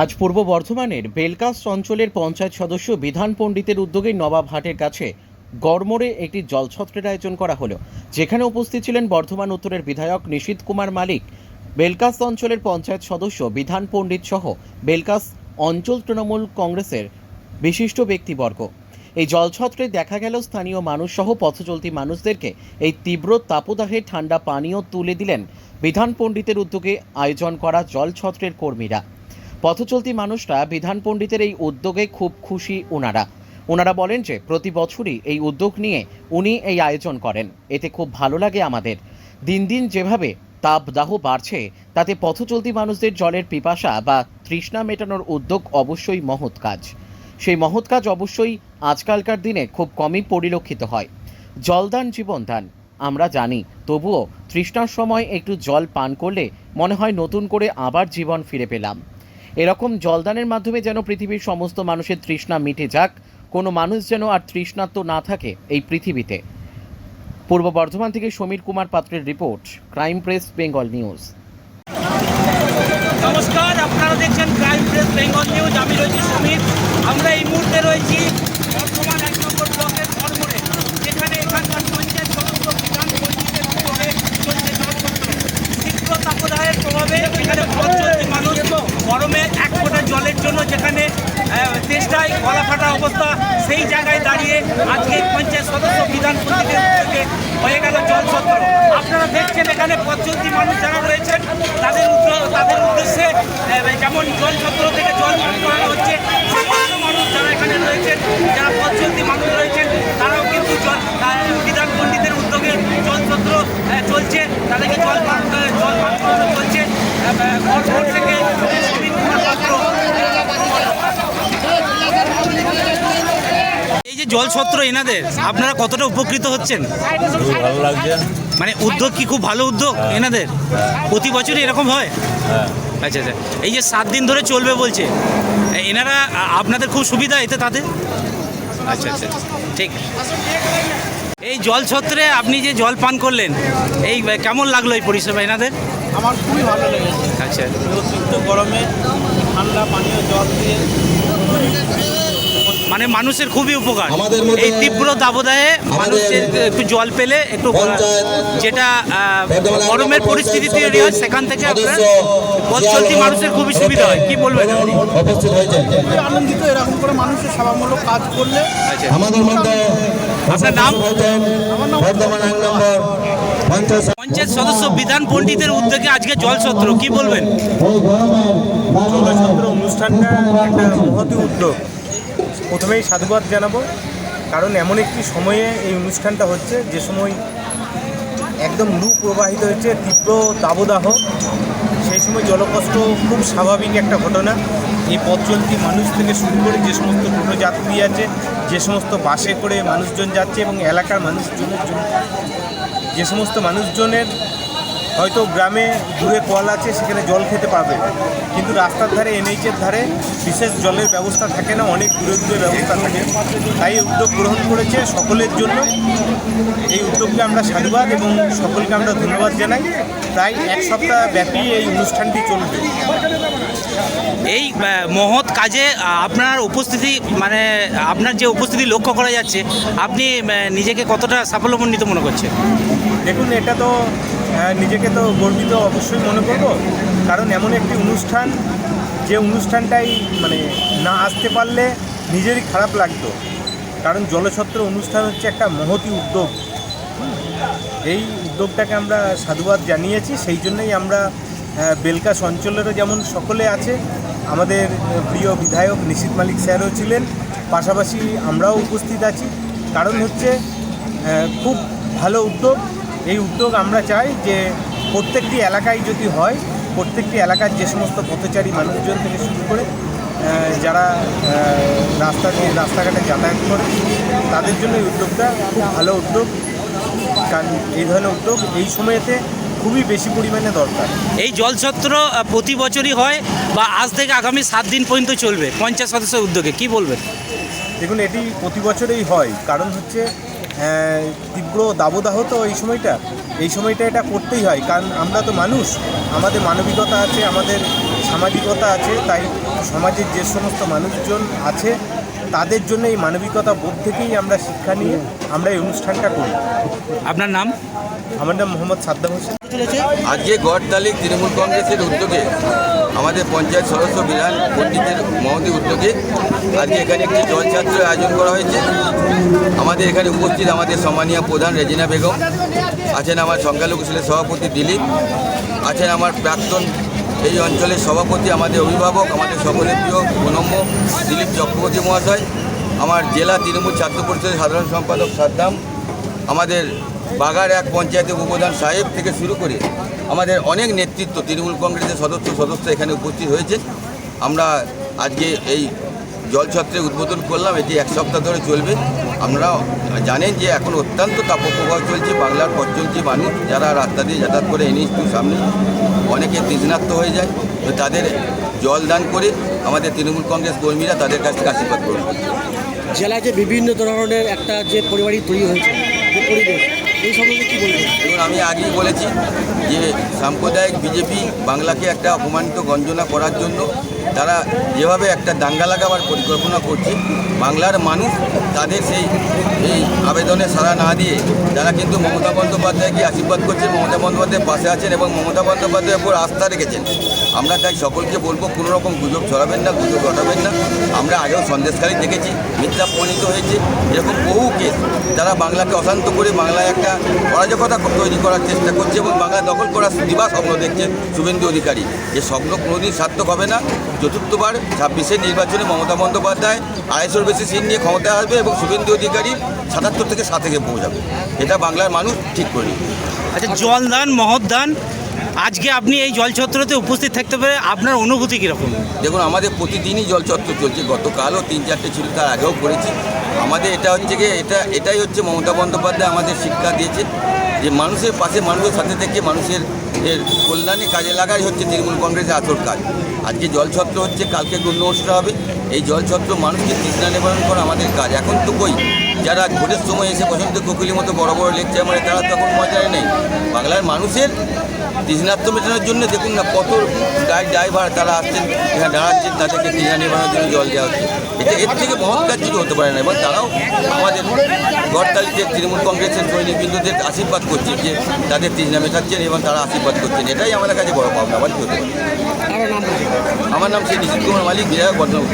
আজ পূর্ব বর্ধমানের বেলকাস অঞ্চলের পঞ্চায়েত সদস্য বিধান পণ্ডিতের উদ্যোগে নবাব হাটের কাছে গড়মোড়ে একটি জলছত্রের আয়োজন করা হলো। যেখানে উপস্থিত ছিলেন বর্ধমান উত্তরের বিধায়ক নিশীত কুমার মালিক বেলকাস অঞ্চলের পঞ্চায়েত সদস্য বিধান পণ্ডিত সহ বেলকাস অঞ্চল তৃণমূল কংগ্রেসের বিশিষ্ট ব্যক্তিবর্গ। এই জলছত্রে দেখা গেল স্থানীয় মানুষ সহ পথচলতি মানুষদেরকে এই তীব্র তাপদাহে ঠান্ডা পানীয় তুলে দিলেন বিধান পণ্ডিতের উদ্যোগে আয়োজন করা জলছত্রের কর্মীরা। পথচলতি মানুষরা বিধান পণ্ডিতের এই উদ্যোগে খুব খুশি ওনারা ওনারা বলেন যে, প্রতি বছরই এই উদ্যোগ নিয়ে উনি এই আয়োজন করেন। এতে খুব ভালো লাগে আমাদের। দিন দিন যেভাবে তাপদাহ বাড়ছে, তাতে পথচলতি মানুষদের জলের পিপাসা বা তৃষ্ণা মেটানোর উদ্যোগ অবশ্যই মহৎ কাজ। সেই মহৎ কাজ অবশ্যই আজকালকার দিনে খুব কমই পরিলক্ষিত হয়। জলদান জীবনদান আমরা জানি। তবুও তৃষ্ণার সময় একটু জল পান করলে মনে হয় নতুন করে আবার জীবন ফিরে পেলাম। এরকম জলদানের মাধ্যমে যেন পৃথিবীর সমস্ত মানুষের তৃষ্ণা মিটে যাক, কোনো মানুষ যেন আর তৃষ্ণার্ত না থাকে এই পৃথিবীতে। পূর্ব বর্ধমান থেকে সমীর কুমার পাত্রের report, crime press, Bengal news. নমস্কার, আপনারা দেখছেন ক্রাইম প্রেস, বেঙ্গল নিউজ। আমি রয়েছি সমীর আমরা এই মুহূর্তে রয়েছি বর্তমান এক নম্বর ব্লকের ধর্মরে যেখানে এখানকার পঞ্চায়েত সদস্য বিধান পঞ্চায়েতের উদ্যোগে চলছে জলযন্ত্র তীব্র তাপদাহের প্রভাবে এখানে পঞ্চায়েত মানুষ গরমে এক ফোঁটা জলের জন্য যেখানে আহ, তেষ্টায় গলা ফাটা অবস্থা সেই জায়গায় দাঁড়িয়ে আজকে পঞ্চায়েত সদস্য বিধান পঞ্চায়েতের উদ্যোগে হয়ে গেল জল সত্র আপনারা দেখছেন এখানে পঞ্চল্লিশ মানুষ যারা রয়েছেন তাদের উদ্যোগ তাদের উদ্দেশ্যে আহ, যেমন জল সত্র থেকে জল পান করানো হচ্ছে সমস্ত মানুষ যারা এখানে রয়েছেন যারা পঞ্চল্লিশ মানুষ রয়েছেন তারাও কিন্তু জল আহ, বিধান পণ্ডিতের উদ্যোগে জল সত্র আহ, চলছে তাদেরকে জল পান আহ, জল পান করানো চলছে আহ, বর্ধমান থেকে সমীর কুমার পাত্র এই যে জল সত্র এনাদের আপনারা কতটা উপকৃত হচ্ছেন? ভালো লাগছে মানে উদ্যোগ কি খুব ভালো উদ্যোগ এনাদের? প্রতি বছরই এরকম হয়? হ্যাঁ আচ্ছা আচ্ছা। এই যে সাত দিন ধরে চলবে বলছে এনারা আপনাদের খুব সুবিধা এতে তাদের? আচ্ছা আচ্ছা ঠিক। এই জল ছত্রে আপনি যে জল পান করলেন এই কেমন লাগল এই পরিষেবা এনাদের? আমার খুবই ভালো লেগেছে। আচ্ছা। অতিরিক্ত গরমে ঠান্ডা পানীয় জল দিয়ে মানে মানুষের খুবই উপকার। এই তীব্র দাবদাহে মানুষের একটু জল পেলে একটু যেটা গরমের পরিস্থিতি তৈরি হয় সেখান থেকে আপনার পথ চলতি মানুষের খুবই সুবিধা হয়। কি বলবেন? আপনি আনন্দিত এরকম করে মানুষের সেবামূলক কাজ করলে আচ্ছা। আমাদের মধ্যে আপনার নাম? বর্ধমান এক নম্বর পঞ্চায়েত পঞ্চায়েত সদস্য বিধান পণ্ডিতের উদ্যোগে আজকে জল সত্র কি বলবেন? জলছত্র অনুষ্ঠানটা একটা মহতি উদ্যোগ। প্রথমেই সাধুবাদ জানাব। কারণ এমন একটি সময়ে এই অনুষ্ঠানটা হচ্ছে, যে সময় একদম লু প্রবাহিত হচ্ছে তীব্র দাবদাহ। সেই সময় জলকষ্ট খুব স্বাভাবিক একটা ঘটনা। এই পথ চলতি মানুষ থেকে শুরু করে যে সমস্ত টোটো যাত্রী আছে, যে সমস্ত বাসে করে মানুষজন যাচ্ছে এবং এলাকার মানুষজনের জন্য যে সমস্ত মানুষজনের হয়তো গ্রামে দূরে কল আছে, সেখানে জল খেতে পাবে কিন্তু রাস্তার ধারে, এনএইচের ধারে বিশেষ জলের ব্যবস্থা থাকে না, অনেক দূরে দূরে ব্যবস্থা থাকে। তাই উদ্যোগ গ্রহণ করেছে সকলের জন্য। এই উদ্যোগকে আমরা সাধুবাদ এবং সকলকে আমরা ধন্যবাদ জানাই। তাই এক সপ্তাহ ব্যাপী এই অনুষ্ঠানটি চলবে। এই মহৎ কাজে আপনার উপস্থিতি মানে আপনার যে উপস্থিতি লক্ষ্য করা যাচ্ছে, আপনি নিজেকে কতটা সাফল্যমণ্ডিত মনে করছেন? দেখুন, এটা তো নিজেকে তো গর্বিত অবশ্যই মনে করব। কারণ এমন একটি অনুষ্ঠান, যে অনুষ্ঠানটাই মানে না আসতে পারলে নিজেরই খারাপ লাগতো। কারণ জলছত্র অনুষ্ঠান হচ্ছে একটা মহতি উদ্যোগ। এই উদ্যোগটাকে আমরা সাধুবাদ জানিয়েছি, সেই জন্যই আমরা বেলকাস অঞ্চলেরও যেমন সকলে আছে, আমাদের প্রিয় বিধায়ক নিশীত মালিক স্যারও ছিলেন, পাশাপাশি আমরাও উপস্থিত আছি। কারণ হচ্ছে খুব ভালো উদ্যোগ। এই উদ্যোগ আমরা চাই যে প্রত্যেকটি এলাকায় যদি হয় প্রত্যেকটি এলাকার যে সমস্ত পথচারী মানুষজন থেকে শুরু করে যারা রাস্তা দিয়ে রাস্তাঘাটে যাতায়াত করে তাদের জন্য এই উদ্যোগটা খুব ভালো উদ্যোগ। কারণ এই ধরনের উদ্যোগ এই সময়েতে খুবই বেশি পরিমাণে দরকার। এই জল সত্র প্রতি বছরই হয় বা আজ থেকে আগামী সাত দিন পর্যন্ত চলবে? পঞ্চাশ সদস্যের উদ্যোগে কি বলবেন? দেখুন এটি প্রতি বছরেই হয়। কারণ হচ্ছে তীব্র দাবদাহ তো এই সময়টা। এই সময়টা এটা করতেই হয়, কারণ আমরা তো মানুষ। আমাদের মানবিকতা আছে, আমাদের সামাজিকতা আছে, তাই সমাজের যে সমস্ত মানুষজন আছে তাদের জন্য এই মানবিকতা বোধ থেকেই আমরা শিক্ষা নিয়ে আমরা এই অনুষ্ঠানটা করি। আপনার নাম? আমার নাম মোহাম্মদ সাদ্দাম হোসেন। আজকে গড় তালিক তৃণমূল কংগ্রেসের উদ্যোগে আমাদের পঞ্চায়েত সদস্য বিধান পণ্ডিতের মহতি উদ্যোগে আজকে এখানে একটি জলছাত্রের আয়োজন করা হয়েছে। আমাদের এখানে উপস্থিত আমাদের সম্মানীয় প্রধান রেজিনা বেগম আছেন আমার সংখ্যালঘু সেলের সভাপতি দিলীপ আছেন আমার প্রাক্তন এই অঞ্চলের সভাপতি আমাদের অভিভাবক, আমাদের সকলের প্রিয় প্রণম্য দিলীপ চক্রবর্তী মহাশয়, আমার জেলা তৃণমূল ছাত্র পরিষদের সাধারণ সম্পাদক সাদ্দাম, আমাদের বাগার এক পঞ্চায়েতের উপপ্রধান সাহেব থেকে শুরু করে আমাদের অনেক নেতৃত্ব, তৃণমূল কংগ্রেসের সদস্য সদস্য এখানে উপস্থিত হয়েছে। আমরা আজকে এই জলছত্রের উদ্বোধন করলাম, এটি এক সপ্তাহ ধরে চলবে। আমরা জানেন যে এখন অত্যন্ত তাপপ্রবাহ চলছে, বাংলার পথচলতি মানুষ যারা রাস্তা দিয়ে যাতায়াত করে এনএইচ টু সামনে অনেকে তৃষ্ণার্ত হয়ে যায়, তো তাদের জল দান করে আমাদের তৃণমূল কংগ্রেস কর্মীরা তাদের কাছ থেকে আশীর্বাদ করবে জেলায় যে বিভিন্ন ধরনের একটা যে পরিবারই তৈরি হয়েছে, যে পরিবেশ এই সম্পর্কে কী বলবেন? দেখুন, আমি আগেই বলেছি যে সাম্প্রদায়িক বিজেপি বাংলাকে একটা অপমানিত গঞ্জনা করার জন্য তারা যেভাবে একটা দাঙ্গা লাগাবার পরিকল্পনা করছে, বাংলার মানুষ তাদের সেই এই আবেদনে সাড়া না দিয়ে তারা কিন্তু মমতা বন্দ্যোপাধ্যায়কে আশীর্বাদ করছেন, মমতা বন্দ্যোপাধ্যায়ের পাশে আছেন এবং মমতা বন্দ্যোপাধ্যায়ের উপর আস্থা রেখেছেন, আমরা তাই সকলকে বলব কোনো রকম গুজব ছড়াবেন না, গুজব ঘটাবেন না। আমরা আগেও সন্দেশকারী দেখেছি, মিথ্যা প্রণীত হয়েছে। এরকম বহু কেস তারা বাংলাকে অশান্ত করে বাংলায় একটা অরাজকতা তৈরি করার চেষ্টা করছে এবং বাংলা দখল করার দিবা স্বপ্ন দেখছে শুভেন্দু অধিকারী। যে স্বপ্ন কোনোদিন সার্থক হবে না। চতুর্থবার ছাব্বিশের নির্বাচনে মমতা বন্দ্যোপাধ্যায় আড়াইশোর বেশি সিট নিয়ে ক্ষমতায় আসবে এবং শুভেন্দু অধিকারী সাতাত্তর থেকে সাত থেকে পৌঁছাবে। এটা বাংলার মানুষ ঠিক করে। আচ্ছা জলদান মহদান আজকে আপনি এই জলছত্রতে উপস্থিত থাকতে পেরে আপনার অনুভূতি কীরকম? দেখুন আমাদের প্রতিদিনই জলচত্র চলছে। গতকালও তিন চারটে ছিল তার আগেও করেছি। আমাদের এটা হচ্ছে গিয়ে এটা এটাই হচ্ছে মমতা বন্দ্যোপাধ্যায় আমাদের শিক্ষা দিয়েছে যে মানুষের পাশে মানুষের সাথে থেকে মানুষের এর কল্যাণে কাজে লাগাই হচ্ছে তৃণমূল কংগ্রেসের আসল কাজ। আজকে জলছত্র হচ্ছে কালকে গণ্য অনুষ্ঠান হবে। এই জলছত্র মানুষকে তৃষ্ণা নিবারণ করা আমাদের কাজ। এখন তো কই? যারা ভোটের সময় এসে বসন্ত কোকিলের মতো বড় বড় লেকচার মানে তারা তখন মজায় নেই। বাংলার মানুষের তৃষ্ণার্থ মেটানোর জন্য দেখুন না কত গাড়ি ড্রাইভার তারা আসছেন এখানে দাঁড়াচ্ছেন তাদেরকে তৃষ্ণা নিবারণের জন্য জল দেওয়া হচ্ছে। এটা এর থেকে মহৎ কাজ কিছু হতে পারে না এবং তারাও আমাদের গড়তালিতে তৃণমূল কংগ্রেসের সৈনিকবৃন্দদের আশীর্বাদ করছে যে তাদের তৃষ্ণা মেটাচ্ছেন এবং তারা আশীর্বাদ করছেন। এটাই আমাদের কাছে বড় পাওনা আমার কি হতে পারে। নাম বলছি আমার নাম শ্রী নিশিত কুমার মালিক বিধায়ক বর্ধমান।